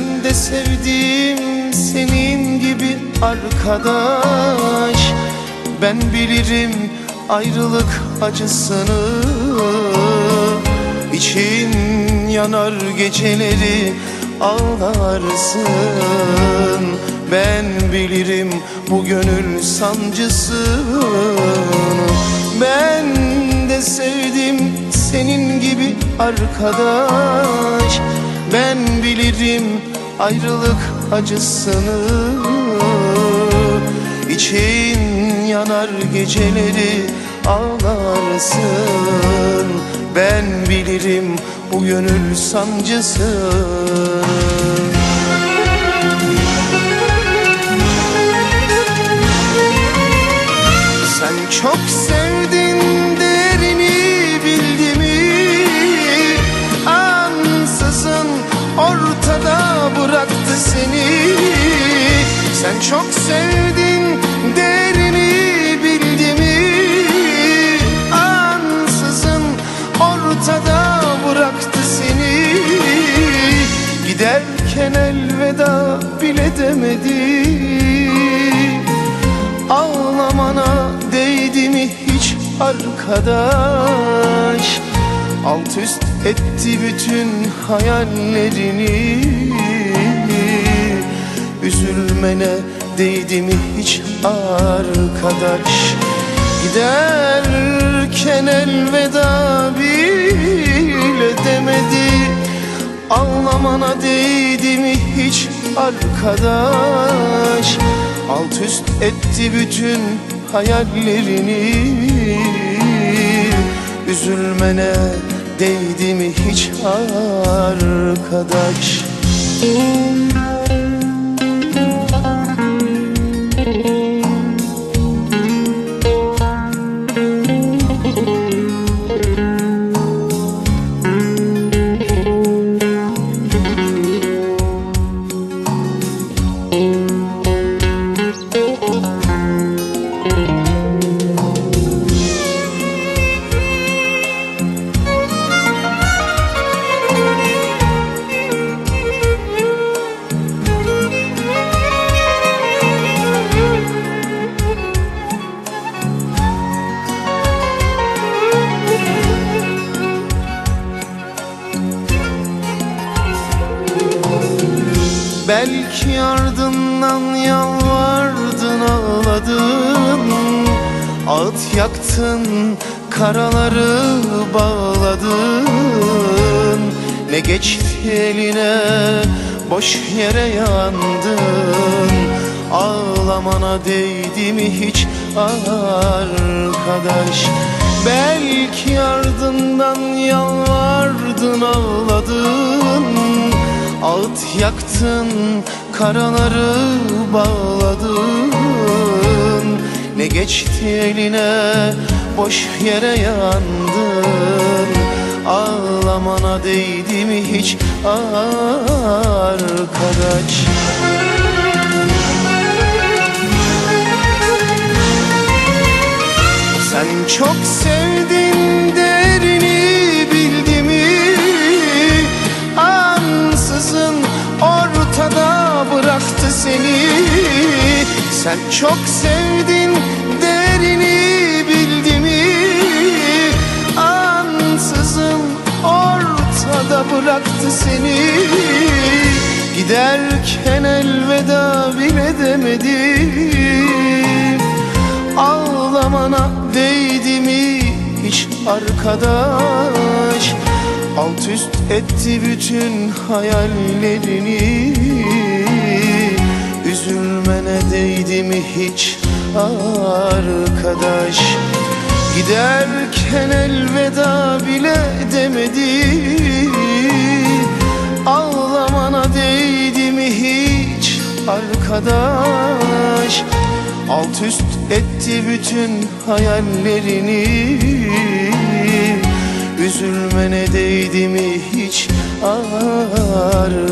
de sevdim senin gibi arkadaş. Ben bilirim ayrılık acısını. İçin yanar geceleri ağlarsın. Ben bilirim bu gönül sancısını Ben de sevdim senin gibi arkadaş Ben bilirim ayrılık acısını. İçin yanar geceleri ağlarsın. Ben bilirim bu gönül sancısını Sen çok sevdin çok sevdin derini bildi mi? Ansızın ortada bıraktı seni. Giderken elveda bile demedi. Ağlamana değdi mi hiç arkadaş? Alt üst etti bütün hayallerini Üzülmene değdi mi hiç arkadaş? Giderken elveda bile demedi. Ağlamana değdi mi hiç arkadaş? Alt üst etti bütün hayallerini. Üzülmene değdi mi hiç arkadaş Belki ardından yalvardın ağladın. Ağıt yaktın karaları bağladın. Ne geçti eline boş yere yandın. Ağlamana değdi mi hiç arkadaş? Belki ardından yalvardın ağladın Ağıt yaktın, karaları bağladın. Ne geçti eline, boş yere yandın. Ağlamana değdi mi hiç arkadaş? Sen çok sevdin Sen çok sevdin derini bildi mi Ansızın ortada bıraktı seni. Giderken elveda bile demedi. Ağlamana değdi mi hiç arkadaş? Alt üst etti bütün hayallerini Üzülmene değdi mi hiç arkadaş? Giderken elveda bile demedi. Ağlamana değdi mi hiç arkadaş? Alt üst etti bütün hayallerini. Üzülmene değdi mi hiç arkadaş